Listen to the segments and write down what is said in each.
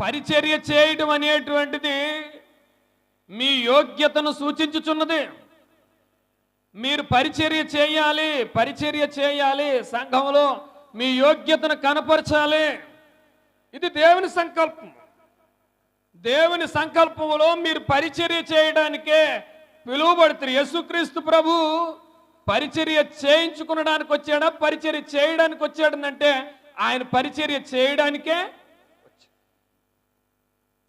పరిచర్య చేయడం అనేటువంటిది మీ యోగ్యతను సూచించుచున్నది. మీరు పరిచర్య చేయాలి పరిచర్య చేయాలి సంఘంలో మీ యోగ్యతను కనపరచాలి. ఇది దేవుని సంకల్పం. దేవుని సంకల్పంలో మీరు పరిచర్య చేయడానికే పిలువబడుతారు యేసుక్రీస్తు ప్రభు పరిచర్య చేయించుకునడానికి వచ్చాడా పరిచర్య చేయడానికి వచ్చాడనంటే ఆయన పరిచర్య చేయడానికే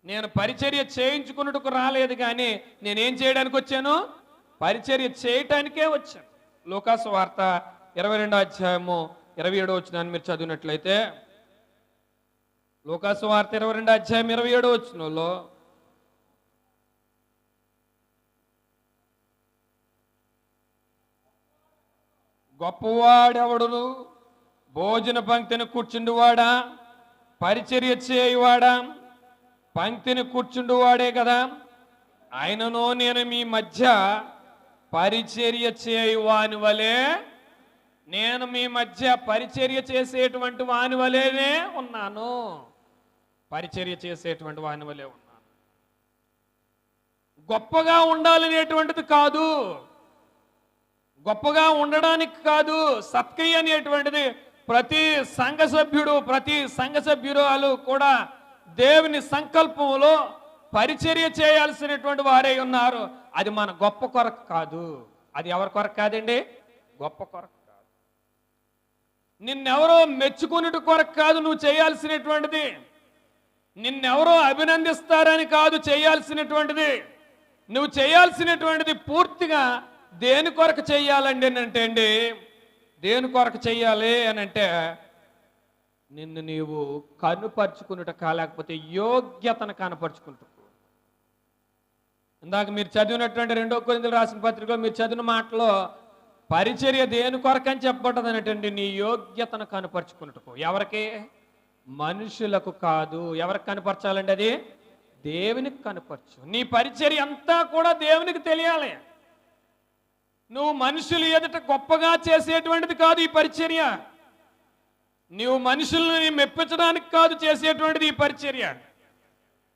నేను పరిచర్య చేయించుకున్నట్టుకు రాలేదు కానీ నేనేం చేయడానికి వచ్చాను? పరిచర్య చేయటానికే వచ్చాను. లోకాసు వార్త ఇరవై రెండో అధ్యాయము ఇరవై ఏడో వచ్చినాన్ని మీరు చదివినట్లయితే లోకాసు వార్త ఇరవై రెండో అధ్యాయం ఇరవై ఏడో వచ్చినలో గొప్పవాడెవడును? భోజన పంక్తిని కూర్చుండివాడా? పరిచర్య చేయువాడా? పంక్తిని కూర్చుండువాడే కదా. ఆయనను నేను మీ మధ్య పరిచర్య చేయువాని వలే నేను మీ మధ్య పరిచర్య చేసేటువంటి వాని వలెనే ఉన్నాను. పరిచర్య చేసేటువంటి వాని వలే ఉన్నాను. గొప్పగా ఉండాలనేటువంటిది కాదు. గొప్పగా ఉండడానికి కాదు సత్క్రియ అనేటువంటిది ప్రతి సంఘ సభ్యుడు ప్రతి సంఘ సభ్యురాలు కూడా దేవుని సంకల్పంలో పరిచర్య చేయాల్సినటువంటి వారే ఉన్నారు. అది మన గొప్ప కొరకు కాదు. అది ఎవరి కొరకు కాదండి? గొప్ప కొరకు కాదు. నిన్నెవరో మెచ్చుకున్నట్టు కొరకు కాదు నువ్వు చేయాల్సినటువంటిది. నిన్నెవరో అభినందిస్తారని కాదు చేయాల్సినటువంటిది. నువ్వు చేయాల్సినటువంటిది పూర్తిగా దేని కొరకు చేయాలండి అని అంటే అండి? దేని కొరకు చేయాలి అని అంటే నిన్ను నీవు కనుపరుచుకున్నట లేకపోతే యోగ్యతను కనపరుచుకుంటూ. ఇందాక మీరు చదివినటువంటి రెండో కొరిందులు రాసిన పత్రికలో మీరు చదివిన మాటలో పరిచర్య దేని కొరకు అని నీ యోగ్యతను కనపరుచుకున్నట్టుకు ఎవరికి? మనుషులకు కాదు. ఎవరికి కనపరచాలండి అది? దేవునికి కనపరచు. నీ పరిచర్య అంతా కూడా దేవునికి తెలియాలి. నువ్వు మనుషులు ఎదుట గొప్పగా చేసేటువంటిది కాదు ఈ పరిచర్య. నీవు మనుషుల్ని మెప్పించడానికి కాదు చేసేటువంటిది ఈ పరిచర్య.